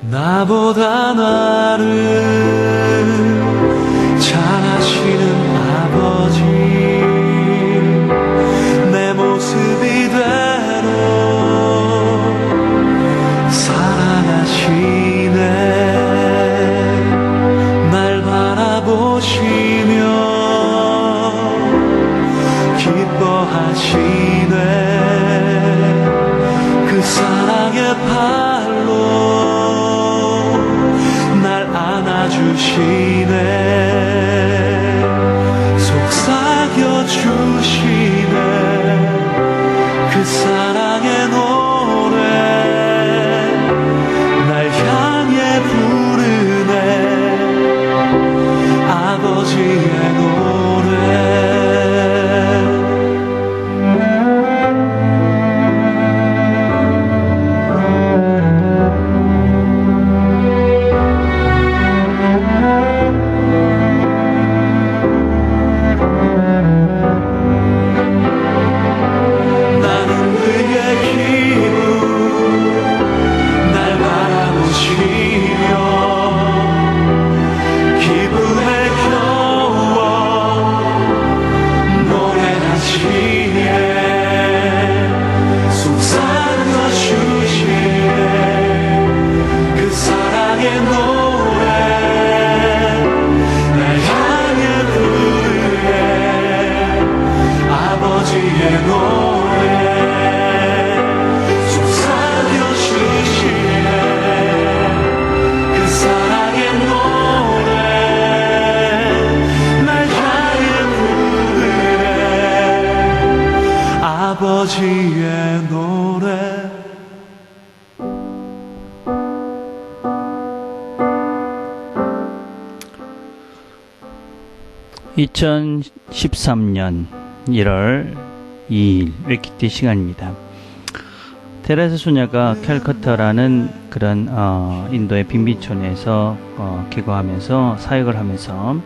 나보다 나를 잘하시는 아버지. 내 모습 이대로 사랑하시네. 날 바라보시며 기뻐하시네 주시네. 속삭여 주시네. 그 사랑의 노래 날 향해 부르네. 아버지 아버지의 노래. 2013년 1월 2일 웨키티 시간입니다. 테레사 소녀가 캘커타라는 그런 어, 인도의 빈민촌에서 어, 기거하면서 사역을 하면서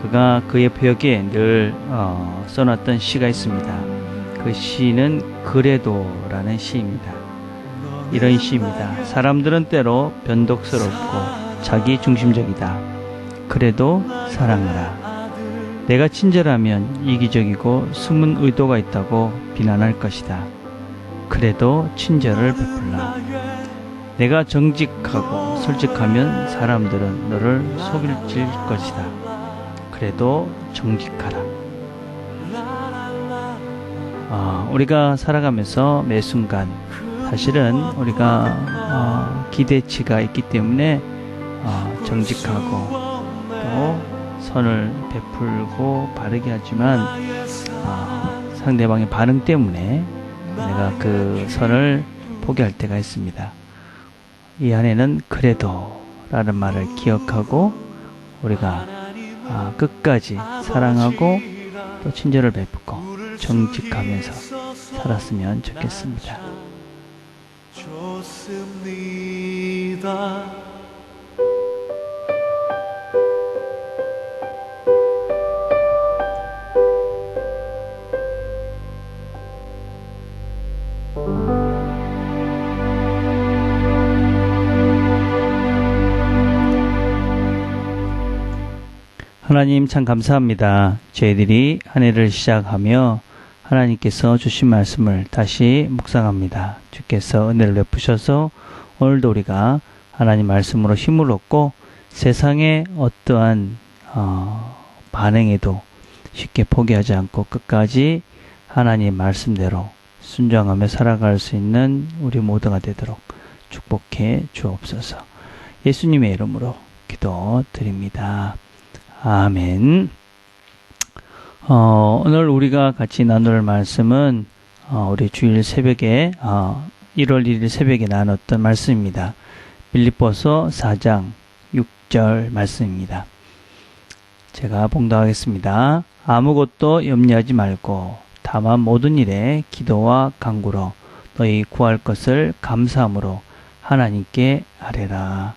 그가 그의 벽에 늘 어, 써놨던 시가 있습니다. 그 시는 그래도라는 시입니다. 이런 시입니다. 사람들은 때로 변덕스럽고 자기 중심적이다. 그래도 사랑하라. 내가 친절하면 이기적이고 숨은 의도가 있다고 비난할 것이다. 그래도 친절을 베풀라. 내가 정직하고 솔직하면 사람들은 너를 속일질 것이다. 그래도 정직하라. 어, 우리가 살아가면서 매 순간 사실은 우리가 어, 기대치가 있기 때문에 어, 정직하고 또 선을 베풀고 바르게 하지만 어, 상대방의 반응 때문에 내가 그 선을 포기할 때가 있습니다. 이 안에는 그래도 라는 말을 기억하고 우리가 아, 끝까지 사랑하고 또 친절을 베풀고 정직하면서 살았으면 좋겠습니다. 좋습니다. 하나님 참 감사합니다. 저희들이 한 해를 시작하며 하나님께서 주신 말씀을 다시 묵상합니다. 주께서 은혜를 베푸셔서 오늘도 우리가 하나님 말씀으로 힘을 얻고 세상의 어떠한 어, 반응에도 쉽게 포기하지 않고 끝까지 하나님 말씀대로 순종하며 살아갈 수 있는 우리 모두가 되도록 축복해 주옵소서. 예수님의 이름으로 기도드립니다. 아멘. 어, 오늘 우리가 같이 나눌 말씀은 어, 우리 주일 새벽에 어, 1월 1일 새벽에 나눴던 말씀입니다. 빌립보서 4장 6절 말씀입니다. 제가 봉독하겠습니다. 아무것도 염려하지 말고 다만 모든 일에 기도와 간구로 너희 구할 것을 감사함으로 하나님께 아뢰라.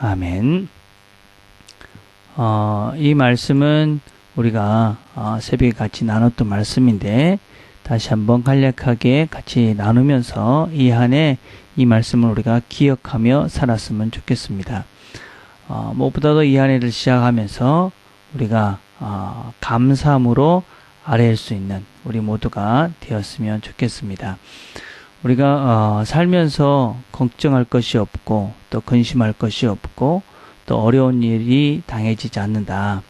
아멘. 어, 이 말씀은 우리가 어, 새벽에 같이 나눴던 말씀인데 다시 한번 간략하게 같이 나누면서 이 한해 이 말씀을 우리가 기억하며 살았으면 좋겠습니다. 어, 무엇보다도 이 한 해를 시작하면서 우리가 어, 감사함으로 아뢰일 수 있는 우리 모두가 되었으면 좋겠습니다. 우리가 어, 살면서 걱정할 것이 없고 또 근심할 것이 없고 또 어려운 일이 당해지지 않는다.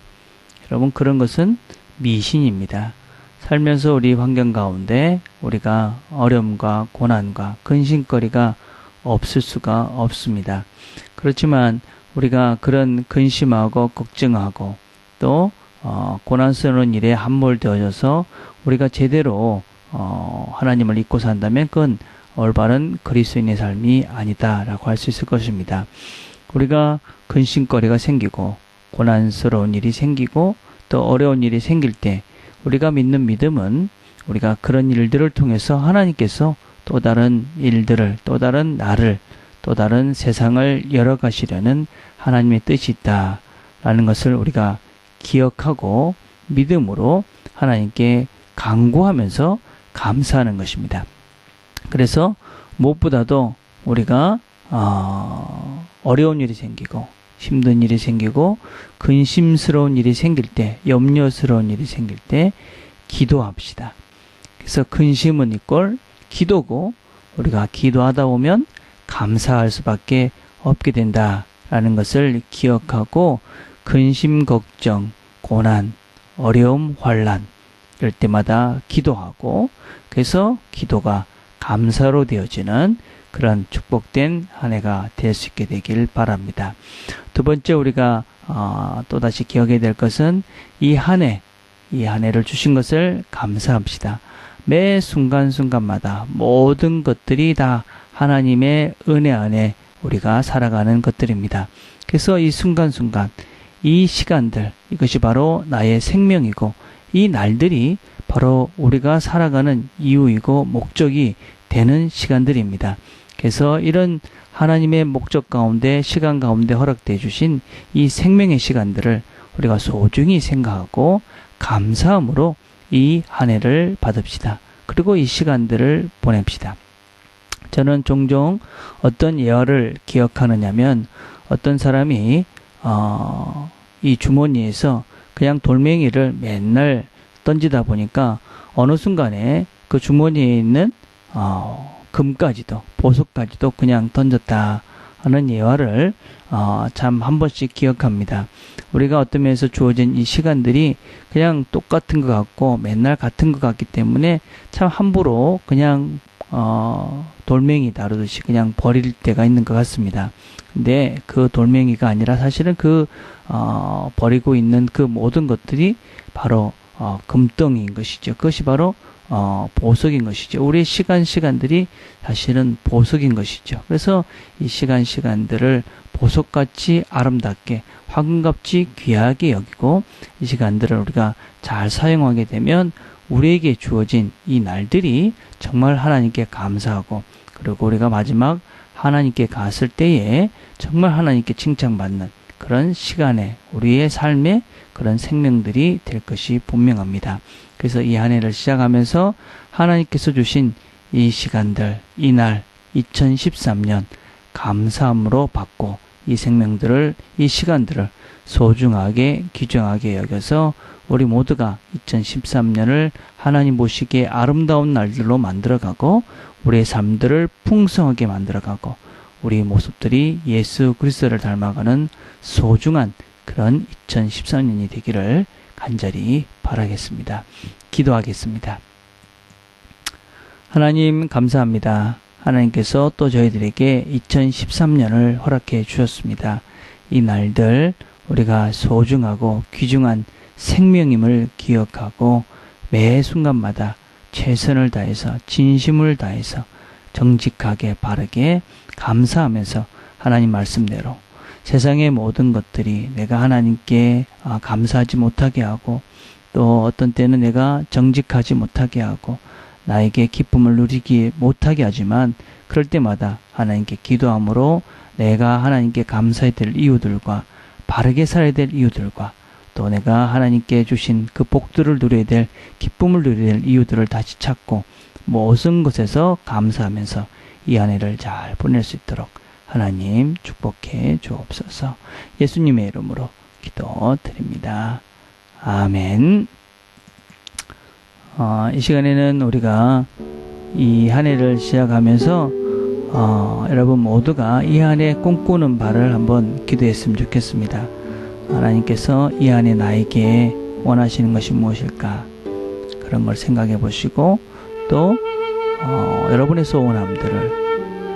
여러분 그런 것은 미신입니다. 살면서 우리 환경 가운데 우리가 어려움과 고난과 근심거리가 없을 수가 없습니다. 그렇지만 우리가 그런 근심하고 걱정하고 또 어, 고난스러운 일에 함몰되어져서 우리가 제대로 어, 하나님을 잊고 산다면 그건 올바른 그리스도인의 삶이 아니다라고 할 수 있을 것입니다. 우리가 근심거리가 생기고 고난스러운 일이 생기고 또 어려운 일이 생길 때 우리가 믿는 믿음은 우리가 그런 일들을 통해서 하나님께서 또 다른 일들을 또 다른 나를 또 다른 세상을 열어가시려는 하나님의 뜻이 있다라는 것을 우리가 기억하고 믿음으로 하나님께 강구하면서 감사하는 것입니다. 그래서 무엇보다도 우리가 어, 어려운 일이 생기고 힘든 일이 생기고 근심스러운 일이 생길 때 염려스러운 일이 생길 때 기도합시다. 그래서 근심은 이꼴 기도고 우리가 기도하다 보면 감사할 수밖에 없게 된다라는 것을 기억하고 근심 걱정 고난 어려움 환란 이럴 때마다 기도하고 그래서 기도가 감사로 되어지는 그런 축복된 한 해가 될 수 있게 되길 바랍니다. 두 번째 우리가 어, 또다시 기억해야 될 것은 이 한 해, 이 한 해를 주신 것을 감사합시다. 매 순간순간마다 모든 것들이 다 하나님의 은혜 안에 우리가 살아가는 것들입니다. 그래서 이 순간순간, 이 시간들, 이것이 바로 나의 생명이고, 이 날들이 바로 우리가 살아가는 이유이고 목적이 되는 시간들입니다. 그래서 이런 하나님의 목적 가운데 시간 가운데 허락되어 주신 이 생명의 시간들을 우리가 소중히 생각하고 감사함으로 이 한 해를 받읍시다. 그리고 이 시간들을 보냅시다. 저는 종종 어떤 예화를 기억하느냐면 어떤 사람이 어, 이 주머니에서 그냥 돌멩이를 맨날 던지다 보니까 어느 순간에 그 주머니에 있는 어, 금까지도 보석까지도 그냥 던졌다 하는 예화를 어, 참 한 번씩 기억합니다. 우리가 어떤 면에서 주어진 이 시간들이 그냥 똑같은 것 같고 맨날 같은 것 같기 때문에 참 함부로 그냥 어, 돌멩이 다루듯이 그냥 버릴 때가 있는 것 같습니다. 근데 그 돌멩이가 아니라 사실은 그 어, 버리고 있는 그 모든 것들이 바로 어, 금덩이인 것이죠. 그것이 바로 어, 보석인 것이죠. 우리의 시간 시간들이 사실은 보석인 것이죠. 그래서 이 시간 시간들을 보석같이 아름답게 황금같이 귀하게 여기고 이 시간들을 우리가 잘 사용하게 되면 우리에게 주어진 이 날들이 정말 하나님께 감사하고 그리고 우리가 마지막 하나님께 갔을 때에 정말 하나님께 칭찬받는 그런 시간에 우리의 삶에 그런 생명들이 될 것이 분명합니다. 그래서 이 한 해를 시작하면서 하나님께서 주신 이 시간들, 이 날, 2013년 감사함으로 받고 이 생명들을, 이 시간들을 소중하게, 귀중하게 여겨서 우리 모두가 2013년을 하나님 보시기에 아름다운 날들로 만들어가고 우리의 삶들을 풍성하게 만들어가고 우리 모습들이 예수 그리스도를 닮아가는 소중한 그런 2013년이 되기를 간절히 바라겠습니다. 기도하겠습니다. 하나님 감사합니다. 하나님께서 또 저희들에게 2013년을 허락해 주셨습니다. 이 날들 우리가 소중하고 귀중한 생명임을 기억하고 매 순간마다 최선을 다해서 진심을 다해서 정직하게 바르게 감사하면서 하나님 말씀대로 세상의 모든 것들이 내가 하나님께 아, 감사하지 못하게 하고 또 어떤 때는 내가 정직하지 못하게 하고 나에게 기쁨을 누리지 못하게 하지만 그럴 때마다 하나님께 기도함으로 내가 하나님께 감사해야 될 이유들과 바르게 살아야 될 이유들과 또 내가 하나님께 주신 그 복들을 누려야 될 기쁨을 누려야 될 이유들을 다시 찾고 모든 것에서 감사하면서 이 한 해를 잘 보낼 수 있도록 하나님 축복해 주옵소서. 예수님의 이름으로 기도드립니다. 아멘. 어, 이 시간에는 우리가 이 한 해를 시작하면서 어, 여러분 모두가 이 한 해 꿈꾸는 바를 한번 기도했으면 좋겠습니다. 하나님께서 이한해 나에게 원하시는 것이 무엇일까? 그런 걸 생각해 보시고 또 어, 여러분의 소원함들을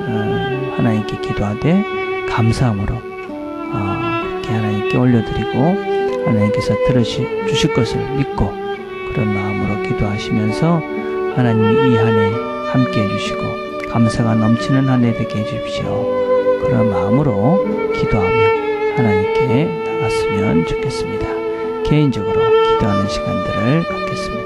어, 하나님께 기도하되 감사함으로 어, 그렇게 하나님께 올려드리고 하나님께서 들으시 주실 것을 믿고 그런 마음으로 기도하시면서 하나님이 이 한 해 함께 해주시고 감사가 넘치는 한 해 되게 해주십시오. 그런 마음으로 기도하며 하나님께 나갔으면 좋겠습니다. 개인적으로 기도하는 시간들을 갖겠습니다.